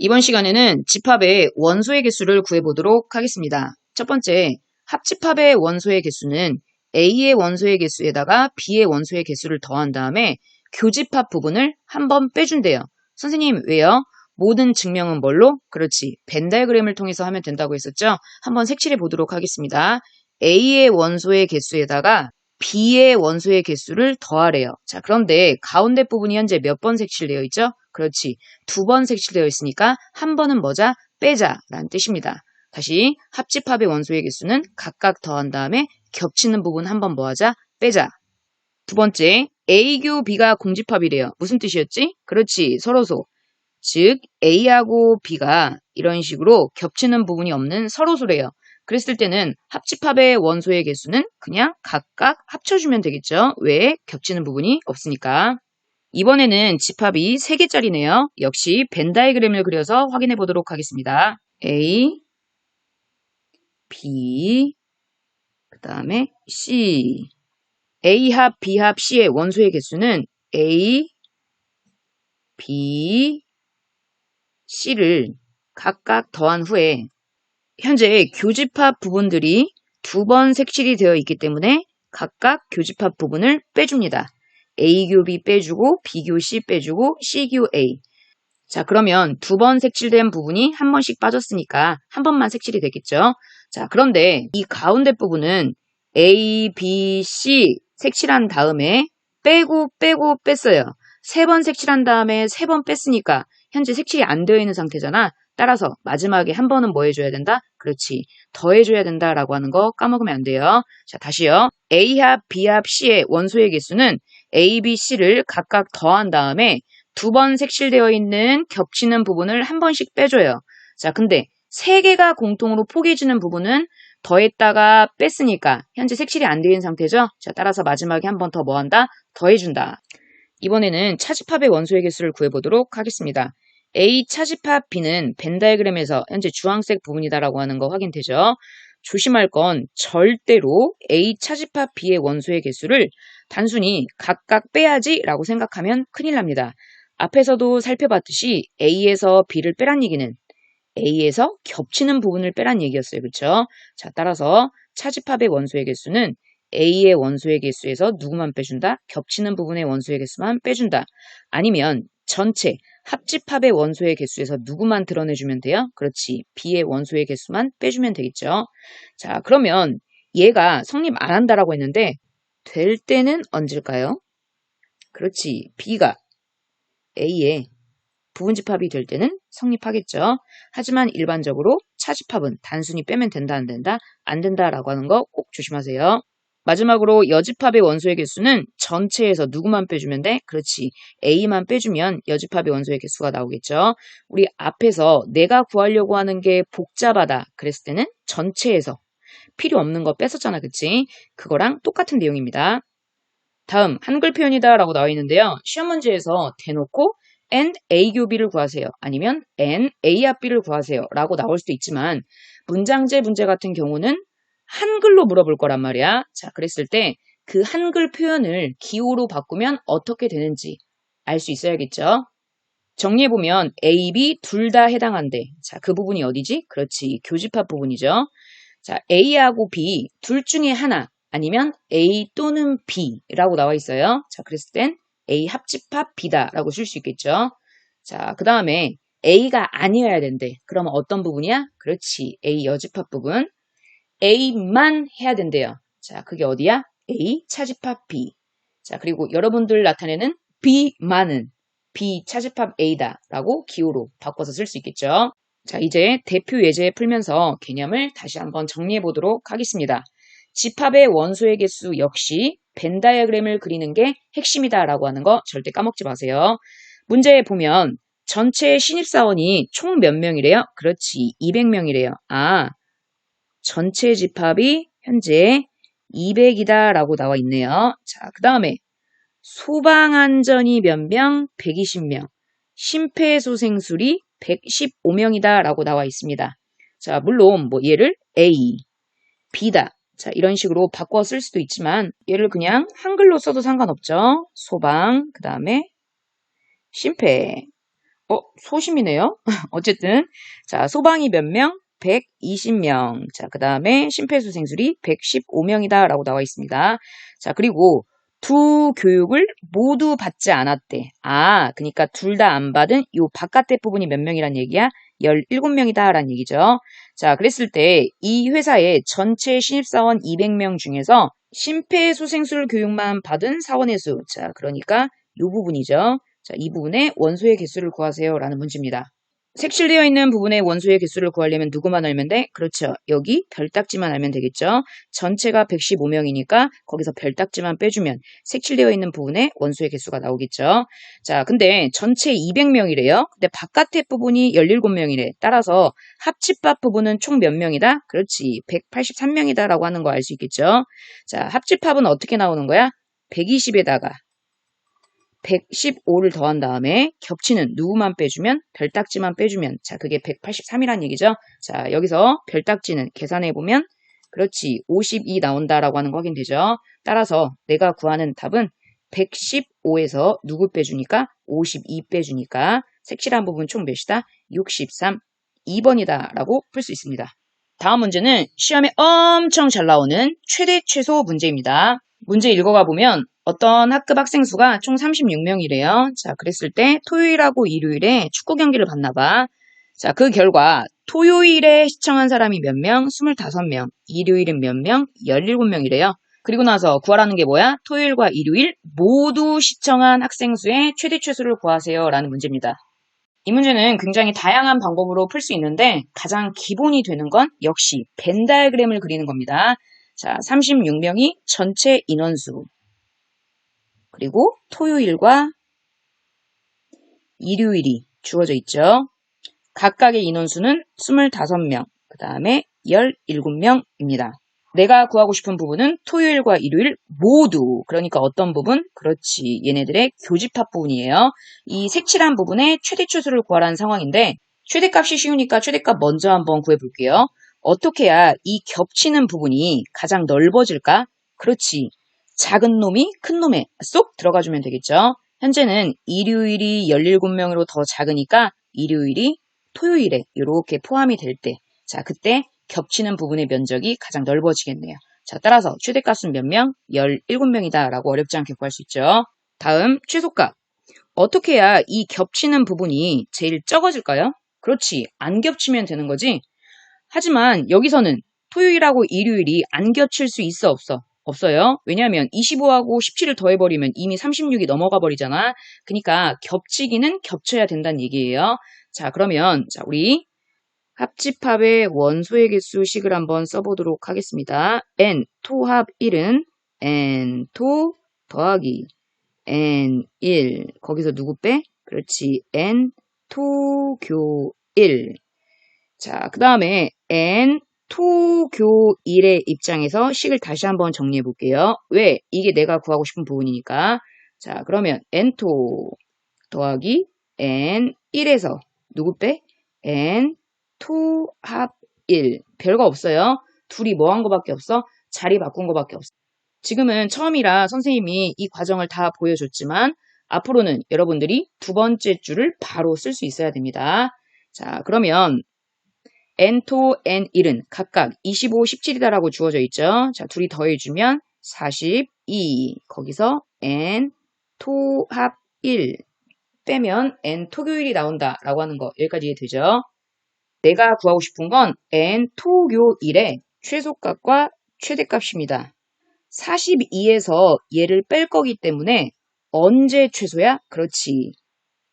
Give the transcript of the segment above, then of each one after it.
이번 시간에는 집합의 원소의 개수를 구해보도록 하겠습니다. 첫 번째, 합집합의 원소의 개수는 A의 원소의 개수에다가 B의 원소의 개수를 더한 다음에 교집합 부분을 한 번 빼준대요. 선생님, 왜요? 모든 증명은 뭘로? 그렇지. 벤 다이그램을 통해서 하면 된다고 했었죠? 한번 색칠해 보도록 하겠습니다. A의 원소의 개수에다가 B의 원소의 개수를 더하래요. 자, 그런데 가운데 부분이 현재 몇 번 색칠되어 있죠? 그렇지. 두 번 색칠되어 있으니까 한 번은 뭐자? 빼자 라는 뜻입니다. 다시 합집합의 원소의 개수는 각각 더한 다음에 겹치는 부분 한 번 뭐하자? 빼자. 두 번째, A교 B가 공집합이래요. 무슨 뜻이었지? 그렇지. 서로소. 즉 A하고 B가 이런 식으로 겹치는 부분이 없는 서로소래요. 그랬을 때는 합집합의 원소의 개수는 그냥 각각 합쳐주면 되겠죠. 왜? 겹치는 부분이 없으니까. 이번에는 집합이 3개짜리네요. 역시 벤 다이그램을 그려서 확인해 보도록 하겠습니다. A, B, 그 다음에 C. A합, B합, C의 원소의 개수는 A, B, C를 각각 더한 후에 현재 교집합 부분들이 두 번 색칠이 되어 있기 때문에 각각 교집합 부분을 빼줍니다. A교 B 빼주고 B교 C 빼주고 C교 A. 자 그러면 두 번 색칠된 부분이 한 번씩 빠졌으니까 한 번만 색칠이 되겠죠. 자 그런데 이 가운데 부분은 A, B, C 색칠한 다음에 빼고 빼고 뺐어요. 세 번 색칠한 다음에 세 번 뺐으니까 현재 색칠이 안 되어 있는 상태잖아. 따라서 마지막에 한 번은 뭐 해줘야 된다? 그렇지. 더해줘야 된다라고 하는 거 까먹으면 안 돼요. 자, 다시요. A합, B합, C의 원소의 개수는 A, B, C를 각각 더한 다음에 두 번 색칠되어 있는 겹치는 부분을 한 번씩 빼줘요. 자, 근데 세 개가 공통으로 포개지는 부분은 더했다가 뺐으니까 현재 색칠이 안 되는 상태죠? 자, 따라서 마지막에 한 번 더 뭐 한다? 더해준다. 이번에는 차집합의 원소의 개수를 구해보도록 하겠습니다. A 차집합 B는 벤 다이그램에서 현재 주황색 부분이다라고 하는 거 확인되죠? 조심할 건 절대로 A 차집합 B의 원소의 개수를 단순히 각각 빼야지 라고 생각하면 큰일 납니다. 앞에서도 살펴봤듯이 A에서 B를 빼란 얘기는 A에서 겹치는 부분을 빼란 얘기였어요. 그렇죠? 자, 따라서 차집합의 원소의 개수는 A의 원소의 개수에서 누구만 빼준다? 겹치는 부분의 원소의 개수만 빼준다. 아니면 전체 합집합의 원소의 개수에서 누구만 드러내주면 돼요? 그렇지. B의 원소의 개수만 빼주면 되겠죠. 자, 그러면 얘가 성립 안 한다라고 했는데 될 때는 언제일까요? 그렇지. B가 A의 부분집합이 될 때는 성립하겠죠. 하지만 일반적으로 차집합은 단순히 빼면 된다 안 된다? 안 된다라고 하는 거 꼭 조심하세요. 마지막으로 여집합의 원소의 개수는 전체에서 누구만 빼주면 돼? 그렇지. A만 빼주면 여집합의 원소의 개수가 나오겠죠. 우리 앞에서 내가 구하려고 하는 게 복잡하다 그랬을 때는 전체에서 필요 없는 거 뺐었잖아. 그치? 그거랑 똑같은 내용입니다. 다음 한글 표현이다 라고 나와 있는데요. 시험 문제에서 대놓고 and A 교비를 구하세요. 아니면 and A 합비를 구하세요. 라고 나올 수도 있지만 문장제 문제 같은 경우는 한글로 물어볼 거란 말이야. 자, 그랬을 때 그 한글 표현을 기호로 바꾸면 어떻게 되는지 알 수 있어야겠죠. 정리해보면 A, B 둘 다 해당한대. 자, 그 부분이 어디지? 그렇지. 교집합 부분이죠. 자, A하고 B 둘 중에 하나 아니면 A 또는 B라고 나와 있어요. 자, 그랬을 땐 A 합집합 B다 라고 쓸 수 있겠죠. 자, 그 다음에 A가 아니어야 된대. 그러면 어떤 부분이야? 그렇지. A 여집합 부분. A만 해야 된대요. 자, 그게 어디야? A 차집합 B. 자, 그리고 여러분들 나타내는 B만은 B 차집합 A다 라고 기호로 바꿔서 쓸 수 있겠죠. 자, 이제 대표 예제 풀면서 개념을 다시 한번 정리해 보도록 하겠습니다. 집합의 원소의 개수 역시 벤 다이어그램을 그리는 게 핵심이다 라고 하는 거 절대 까먹지 마세요. 문제에 보면 전체 신입사원이 총 몇 명이래요? 그렇지, 200명이래요. 아, 전체 집합이 현재 200이다 라고 나와 있네요. 자, 그 다음에 소방안전이 몇 명? 120명. 심폐소생술이 115명이다 라고 나와 있습니다. 자, 물론 뭐 얘를 A, B다. 자, 이런 식으로 바꿔 쓸 수도 있지만 얘를 그냥 한글로 써도 상관없죠. 소방, 그 다음에 심폐. 어, 소심이네요. 어쨌든 자, 소방이 몇 명? 120명. 자, 그 다음에 심폐소생술이 115명이다라고 나와 있습니다. 자, 그리고 두 교육을 모두 받지 않았대. 아, 그러니까 둘 다 안 받은 요 바깥에 부분이 몇 명이란 얘기야? 17명이다라는 얘기죠. 자, 그랬을 때 이 회사의 전체 신입사원 200명 중에서 심폐소생술 교육만 받은 사원의 수. 자, 그러니까 요 부분이죠. 자, 이 부분에 원소의 개수를 구하세요 라는 문제입니다. 색칠되어 있는 부분의 원소의 개수를 구하려면 누구만 알면 돼? 그렇죠. 여기 별딱지만 알면 되겠죠. 전체가 115명이니까 거기서 별딱지만 빼주면 색칠되어 있는 부분의 원소의 개수가 나오겠죠. 자, 근데 전체 200명이래요. 근데 바깥의 부분이 17명이래. 따라서 합집합 부분은 총 몇 명이다? 그렇지. 183명이다 라고 하는 거 알 수 있겠죠. 자, 합집합은 어떻게 나오는 거야? 120에다가 115를 더한 다음에 겹치는 누구만 빼주면 별딱지만 빼주면 자 그게 183이란 얘기죠. 자 여기서 별딱지는 계산해 보면 그렇지 52 나온다라고 하는 거 확인되죠. 따라서 내가 구하는 답은 115에서 누구 빼주니까 52 빼주니까 색칠한 부분 총 몇이다? 63 2번이다 라고 풀 수 있습니다. 다음 문제는 시험에 엄청 잘 나오는 최대 최소 문제입니다. 문제 읽어가 보면 어떤 학급 학생 수가 총 36명이래요. 자, 그랬을 때 토요일하고 일요일에 축구 경기를 봤나 봐. 자, 그 결과 토요일에 시청한 사람이 몇 명? 25명. 일요일은 몇 명? 17명이래요. 그리고 나서 구하라는 게 뭐야? 토요일과 일요일 모두 시청한 학생 수의 최대 최소를 구하세요. 라는 문제입니다. 이 문제는 굉장히 다양한 방법으로 풀 수 있는데 가장 기본이 되는 건 역시 벤 다이그램을 그리는 겁니다. 자, 36명이 전체 인원수. 그리고 토요일과 일요일이 주어져 있죠. 각각의 인원수는 25명, 그 다음에 17명입니다. 내가 구하고 싶은 부분은 토요일과 일요일 모두 그러니까 어떤 부분? 그렇지 얘네들의 교집합 부분이에요. 이 색칠한 부분의 최대 추수를 구하라는 상황인데 최대값이 쉬우니까 최대값 먼저 한번 구해볼게요. 어떻게 해야 이 겹치는 부분이 가장 넓어질까? 그렇지 작은 놈이 큰 놈에 쏙 들어가주면 되겠죠. 현재는 일요일이 17명으로 더 작으니까 일요일이 토요일에 이렇게 포함이 될 때, 자, 그때 겹치는 부분의 면적이 가장 넓어지겠네요. 자, 따라서 최대값은 몇 명? 17명이다 라고 어렵지 않게 구할 수 있죠. 다음, 최소값. 어떻게 해야 이 겹치는 부분이 제일 적어질까요? 그렇지, 안 겹치면 되는 거지. 하지만 여기서는 토요일하고 일요일이 안 겹칠 수 있어, 없어? 없어요. 왜냐하면 25하고 17을 더해버리면 이미 36이 넘어가 버리잖아. 그러니까 겹치기는 겹쳐야 된다는 얘기예요. 자, 그러면 자 우리 합집합의 원소의 개수 식을 한번 써보도록 하겠습니다. n 토합 1은 n 토 더하기 n 1 거기서 누구 빼? 그렇지 n 토 교 1 자, 그 다음에 n 토교일의 입장에서 식을 다시 한번 정리해 볼게요. 왜? 이게 내가 구하고 싶은 부분이니까. 자, 그러면 n토 더하기 n1에서 누구 빼? n 토 합 1. 별거 없어요. 둘이 뭐 한 거밖에 없어? 자리 바꾼 거밖에 없어. 지금은 처음이라 선생님이 이 과정을 다 보여줬지만 앞으로는 여러분들이 두 번째 줄을 바로 쓸 수 있어야 됩니다. 자, 그러면 n토 n1은 각각 25, 17이다라고 주어져 있죠. 자, 둘이 더해주면 42. 거기서 n 토 합 1 빼면 n 토교일이 나온다라고 하는 거 여기까지 이해되죠? 내가 구하고 싶은 건 n 토교일의 최소값과 최대값입니다. 42에서 얘를 뺄 거기 때문에 언제 최소야? 그렇지.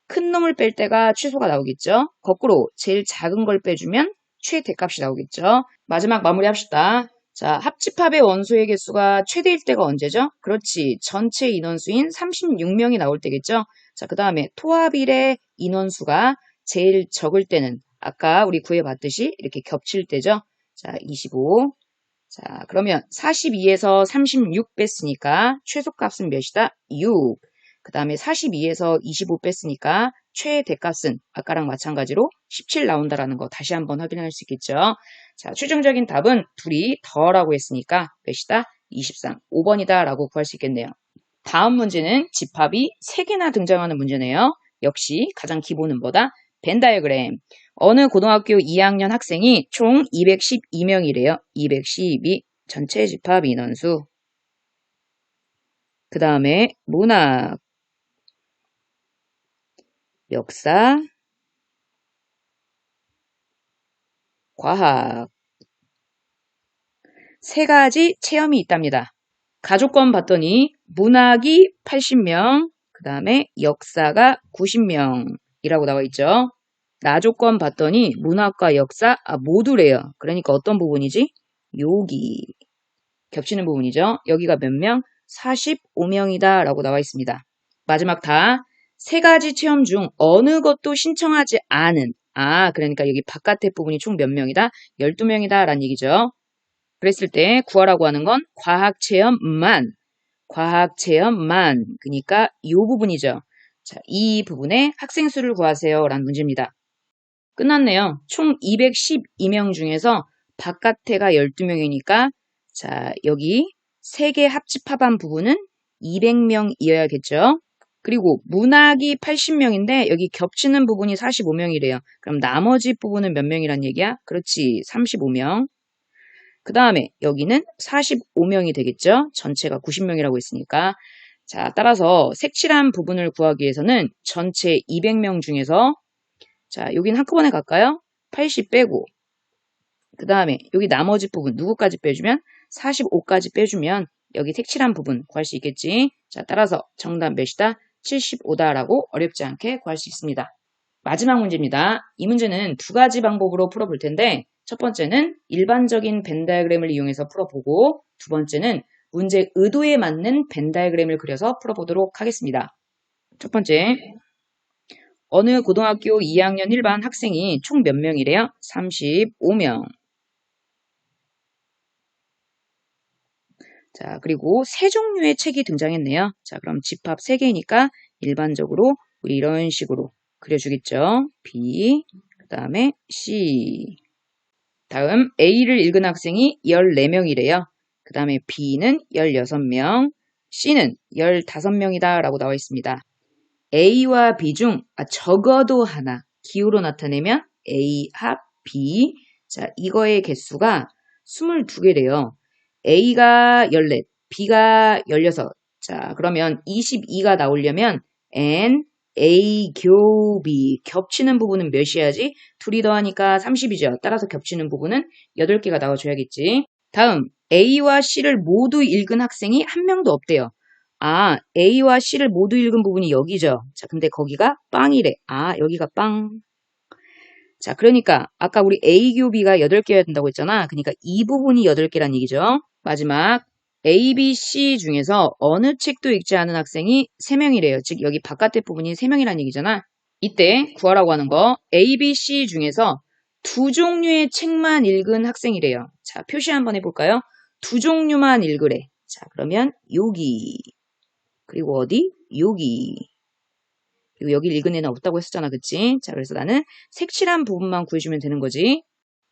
큰 놈을 뺄 때가 최소가 나오겠죠? 거꾸로 제일 작은 걸 빼주면 최대값이 나오겠죠. 마지막 마무리 합시다. 자, 합집합의 원소의 개수가 최대일 때가 언제죠? 그렇지. 전체 인원수인 36명이 나올 때겠죠? 자, 그 다음에 토합일의 인원수가 제일 적을 때는 아까 우리 구해봤듯이 이렇게 겹칠 때죠? 자, 25. 자, 그러면 42에서 36 뺐으니까 최소값은 몇이다? 6. 그 다음에 42에서 25 뺐으니까 최대값은 아까랑 마찬가지로 17 나온다라는 거 다시 한번 확인할 수 있겠죠. 자, 최종적인 답은 둘이 더라고 했으니까 몇이다? 23, 5번이다 라고 구할 수 있겠네요. 다음 문제는 집합이 3개나 등장하는 문제네요. 역시 가장 기본은 뭐다? 벤 다이어그램. 어느 고등학교 2학년 학생이 총 212명이래요. 212 전체 집합 인원수. 그 다음에 문학, 역사, 과학. 세 가지 체험이 있답니다. 가족권 봤더니 문학이 80명, 그 다음에 역사가 90명이라고 나와 있죠. 나조건 봤더니 문학과 역사 아, 모두래요. 그러니까 어떤 부분이지? 여기 겹치는 부분이죠. 여기가 몇 명? 45명이다 라고 나와 있습니다. 마지막 다 세 가지 체험 중 어느 것도 신청하지 않은 아 그러니까 여기 바깥에 부분이 총 몇 명이다? 12명이다 라는 얘기죠. 그랬을 때 구하라고 하는 건 과학 체험만 과학 체험만 그러니까 이 부분이죠. 자, 이 부분에 학생 수를 구하세요 라는 문제입니다. 끝났네요. 총 212명 중에서 바깥에가 12명이니까 자, 여기 3개 합집합한 부분은 200명이어야겠죠. 그리고 문학이 80명인데 여기 겹치는 부분이 45명이래요. 그럼 나머지 부분은 몇 명이란 얘기야? 그렇지, 35명. 그 다음에 여기는 45명이 되겠죠. 전체가 90명이라고 했으니까. 자, 따라서 색칠한 부분을 구하기 위해서는 전체 200명 중에서 자, 여기는 한꺼번에 갈까요? 80 빼고 그 다음에 여기 나머지 부분 누구까지 빼주면 45까지 빼주면 여기 색칠한 부분 구할 수 있겠지. 자, 따라서 정답 몇이다? 75다라고 어렵지 않게 구할 수 있습니다. 마지막 문제입니다. 이 문제는 두 가지 방법으로 풀어볼 텐데 첫 번째는 일반적인 벤 다이어그램을 이용해서 풀어보고 두 번째는 문제 의도에 맞는 벤 다이어그램을 그려서 풀어보도록 하겠습니다. 첫 번째, 어느 고등학교 2학년 일반 학생이 총 몇 명이래요? 35명. 자, 그리고 세 종류의 책이 등장했네요. 자, 그럼 집합 3개니까 일반적으로 우리 이런 식으로 그려주겠죠. B, 그 다음에 C. 다음 A를 읽은 학생이 14명이래요. 그 다음에 B는 16명, C는 15명이다 라고 나와 있습니다. A와 B 중 아, 적어도 하나 기호로 나타내면 A 합 B 자 이거의 개수가 22개래요. A가 14, B가 16. 자, 그러면 22가 나오려면 N, A, 교, B. 겹치는 부분은 몇이야지? 둘이 더하니까 30이죠. 따라서 겹치는 부분은 8개가 나와줘야겠지. 다음, A와 C를 모두 읽은 학생이 한 명도 없대요. 아, A와 C를 모두 읽은 부분이 여기죠. 자, 근데 거기가 빵이래. 아, 여기가 빵. 자, 그러니까 아까 우리 A 교비가 8개여야 된다고 했잖아. 그러니까 이 부분이 8개란 얘기죠. 마지막 A, B, C 중에서 어느 책도 읽지 않은 학생이 3명이래요. 즉 여기 바깥에 부분이 3명이란 얘기잖아. 이때 구하라고 하는 거 A, B, C 중에서 두 종류의 책만 읽은 학생이래요. 자, 표시 한번 해볼까요? 두 종류만 읽으래. 자, 그러면 여기 그리고 어디? 여기 그리고 여기 읽은 애는 없다고 했었잖아. 그치? 자, 그래서 나는 색칠한 부분만 구해주면 되는 거지.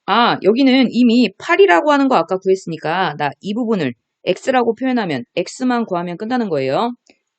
아, 여기는 이미 8이라고 하는 거 아까 구했으니까 나 이 부분을 x라고 표현하면 x만 구하면 끝나는 거예요.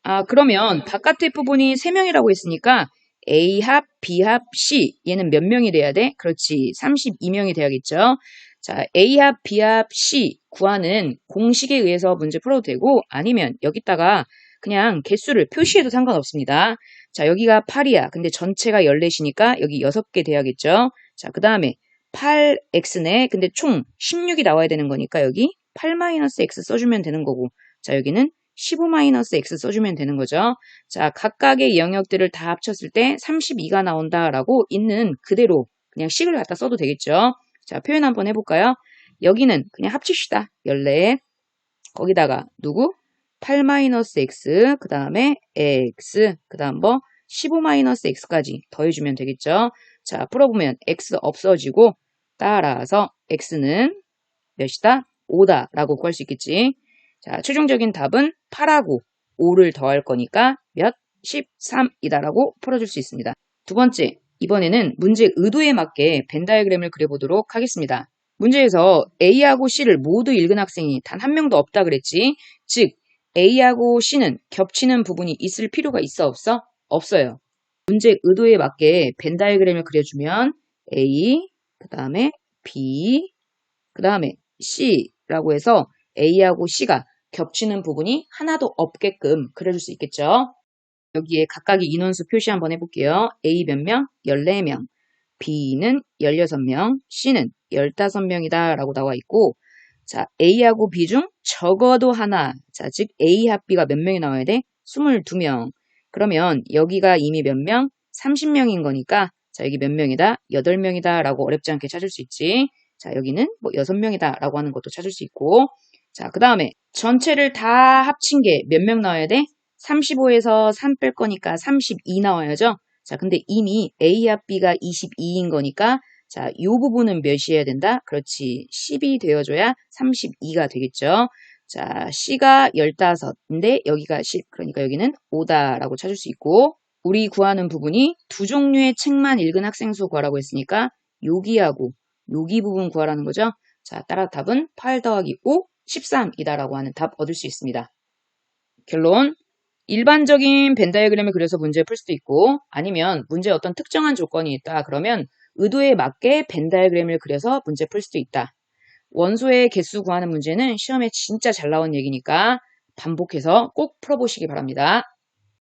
아, 그러면 바깥의 부분이 3명이라고 했으니까 A 합, B 합, C 얘는 몇 명이 돼야 돼? 그렇지, 32명이 돼야겠죠. 자, A 합, B 합, C 구하는 공식에 의해서 문제 풀어도 되고 아니면 여기다가 그냥 개수를 표시해도 상관없습니다. 자, 여기가 8이야. 근데 전체가 14이니까 여기 6개 돼야겠죠. 자, 그 다음에 8x네. 근데 총 16이 나와야 되는 거니까 여기 8-x 써주면 되는 거고 자 여기는 15-x 써주면 되는 거죠. 자 각각의 영역들을 다 합쳤을 때 32가 나온다라고 있는 그대로 그냥 식을 갖다 써도 되겠죠. 자 표현 한번 해볼까요? 여기는 그냥 합칩시다. 14 거기다가 누구? 8-x 그 다음에 x 그 다음 뭐 15-x까지 더해주면 되겠죠. 자 풀어보면 x 없어지고 따라서 x는 몇이다? 5다 라고 구할 수 있겠지. 자, 최종적인 답은 8하고 5를 더할 거니까 몇? 13이다 라고 풀어줄 수 있습니다. 두 번째, 이번에는 문제 의도에 맞게 벤 다이어그램을 그려보도록 하겠습니다. 문제에서 A하고 C를 모두 읽은 학생이 단 한 명도 없다 그랬지. 즉, A하고 C는 겹치는 부분이 있을 필요가 있어 없어? 없어요. 문제 의도에 맞게 벤 다이그램을 그려주면 A, 그 다음에 B, 그 다음에 C라고 해서 A하고 C가 겹치는 부분이 하나도 없게끔 그려줄 수 있겠죠. 여기에 각각의 인원수 표시 한번 해볼게요. A 몇 명? 14명. B는 16명. C는 15명이다 라고 나와 있고 자 A하고 B 중 적어도 하나 자 즉 A 합 B가 몇 명이 나와야 돼? 22명. 그러면 여기가 이미 몇 명? 30명인 거니까 자 여기 몇 명이다? 8명이다 라고 어렵지 않게 찾을 수 있지. 자 여기는 뭐 6명이다 라고 하는 것도 찾을 수 있고 자 그 다음에 전체를 다 합친 게 몇 명 나와야 돼? 35에서 3 뺄 거니까 32 나와야죠. 자 근데 이미 A 합 B가 22인 거니까 자, 이 부분은 몇이어야 된다? 그렇지. 10이 되어줘야 32가 되겠죠. 자, C가 15인데 여기가 10. 그러니까 여기는 5다라고 찾을 수 있고 우리 구하는 부분이 두 종류의 책만 읽은 학생 수 구하라고 했으니까 여기하고 여기 부분 구하라는 거죠. 자, 따라 답은 8 더하기 5, 13이다라고 하는 답 얻을 수 있습니다. 결론. 일반적인 벤 다이어그램을 그려서 문제를 풀 수도 있고 아니면 문제에 어떤 특정한 조건이 있다. 그러면 의도에 맞게 벤 다이어그램을 그려서 문제 풀 수도 있다. 원소의 개수 구하는 문제는 시험에 진짜 잘 나온 얘기니까 반복해서 꼭 풀어보시기 바랍니다.